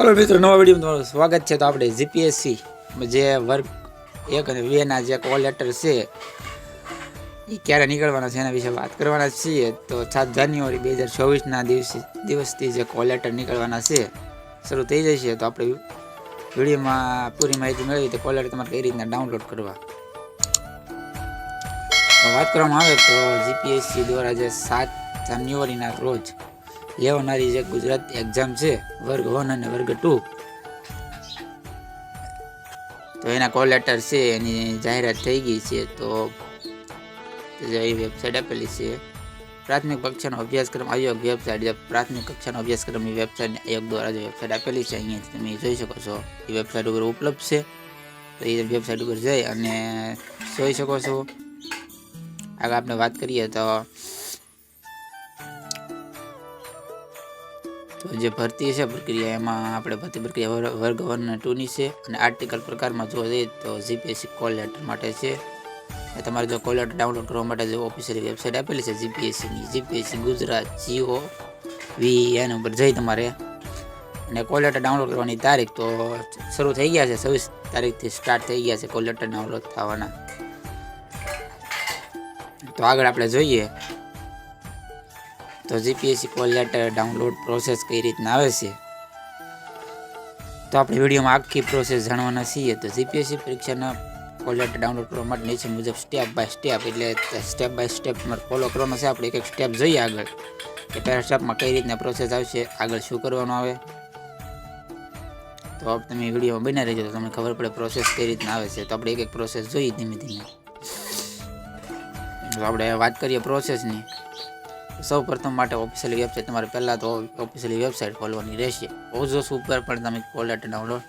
હાલો મિત્રો, નવા વિડીયોમાં તમારું સ્વાગત છે. તો આપણે જીપીએસસી જે વર્ગ એક અને બેના જે કોલ લેટર છે એ ક્યારે નીકળવાના છે એના વિશે વાત કરવાના છીએ. તો સાત જાન્યુઆરી બે હજાર ચોવીસના દિવસે, દિવસથી જે કોલ લેટર નીકળવાના છે, શરૂ થઈ જશે. તો આપણે વિડીયોમાં પૂરી માહિતી મેળવી તો કોલ લેટર તમારે કઈ રીતના ડાઉનલોડ કરવા? વાત કરવામાં આવે તો જીપીએસસી દ્વારા જે સાત જાન્યુઆરીના રોજ લેવાનારી જે ગુજરાત એક્ઝામ છે, વર્ગ વન અને વર્ગ ટુ તો એના કોલ લેટર છે, એની જાહેરાત થઈ ગઈ છે, તો એ વેબસાઇટ આપેલી છે, પ્રાથમિક કક્ષાનો અભ્યાસક્રમ, આયોગ વેબસાઇટ જે પ્રાથમિક કક્ષાનો અભ્યાસક્રમ, એ વેબસાઇટ આયોગ દ્વારા જે વેબસાઇટ આપેલી છે, અહીંયાથી તમે જોઈ શકો છો. એ વેબસાઇટ ઉપર ઉપલબ્ધ છે. તો એ વેબસાઇટ ઉપર જઈ અને જોઈ શકો છો. આગળ આપણે વાત કરીએ તો તો જે ભરતી છે પ્રક્રિયા, એમાં આપણે ભરતી પ્રક્રિયા વર- વર્ગ વન અને ટુની છે અને આર્ટિકલ પ્રકારમાં જોવા જઈએ તો જીપીએસસી કોલ લેટર માટે છે. તમારે જો કોલ લેટર ડાઉનલોડ કરવા માટે જે ઓફિશિયલ વેબસાઇટ આપેલી છે જીપીએસસીની, GPSC Gujarat, G O, V in ઉપર જઈ તમારે. અને કોલ લેટર ડાઉનલોડ કરવાની તારીખ તો શરૂ થઈ ગયા છે, છવ્વીસ તારીખથી સ્ટાર્ટ થઈ ગયા છે કોલ લેટર ડાઉનલોડ થવાના. તો આગળ આપણે જોઈએ તો GPSC call letter download process કઈ રીતના આવે છે? તો આપણે વિડીયોમાં આખી પ્રોસેસ જાણવાના છીએ. તો જીપીએસસી પરીક્ષાના કોલ લેટર ડાઉનલોડ કરવા માટે નીચે મુજબ સ્ટેપ બાય સ્ટેપ એટલે સ્ટેપ બાય સ્ટેપ ફોલો કરવાનો છે. આપણે એક એક સ્ટેપ જોઈએ આગળ કે પહેલા સ્ટેપમાં કઈ રીતના પ્રોસેસ આવશે, આગળ શું કરવાનું આવે. તો તમે વિડીયોમાં બના રહેજો તો તમને ખબર પડે પ્રોસેસ કઈ રીતના આવે છે. તો આપણે એક એક પ્રોસેસ જોઈએ ધીમે ધીમે. આપણે વાત કરીએ પ્રોસેસની સૌ પ્રથમ માટે ઓફિશિયલી વેબસાઇટ તમારે પહેલાં તો ઓફિશિયલી વેબસાઇટ ખોલવાની રહેશે. ઓઝોસ ઉપર પણ તમે કોલ લેટર ડાઉનલોડ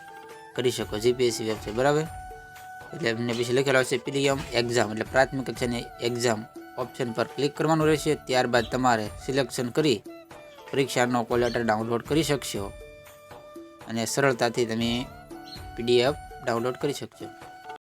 કરી શકો જીપીએસસી વેબસાઇટ બરાબર? એટલે એમને પછી લખેલો હશે પીડીએમ એક્ઝામ એટલે પ્રાથમિક કક્ષાની એક્ઝામ ઓપ્શન પર ક્લિક કરવાનું રહેશે. ત્યારબાદ તમારે સિલેક્શન કરી પરીક્ષાનો કોલ લેટર ડાઉનલોડ કરી શકશો. અને સરળતાથી તમે પીડીએફ ડાઉનલોડ કરી શકશો.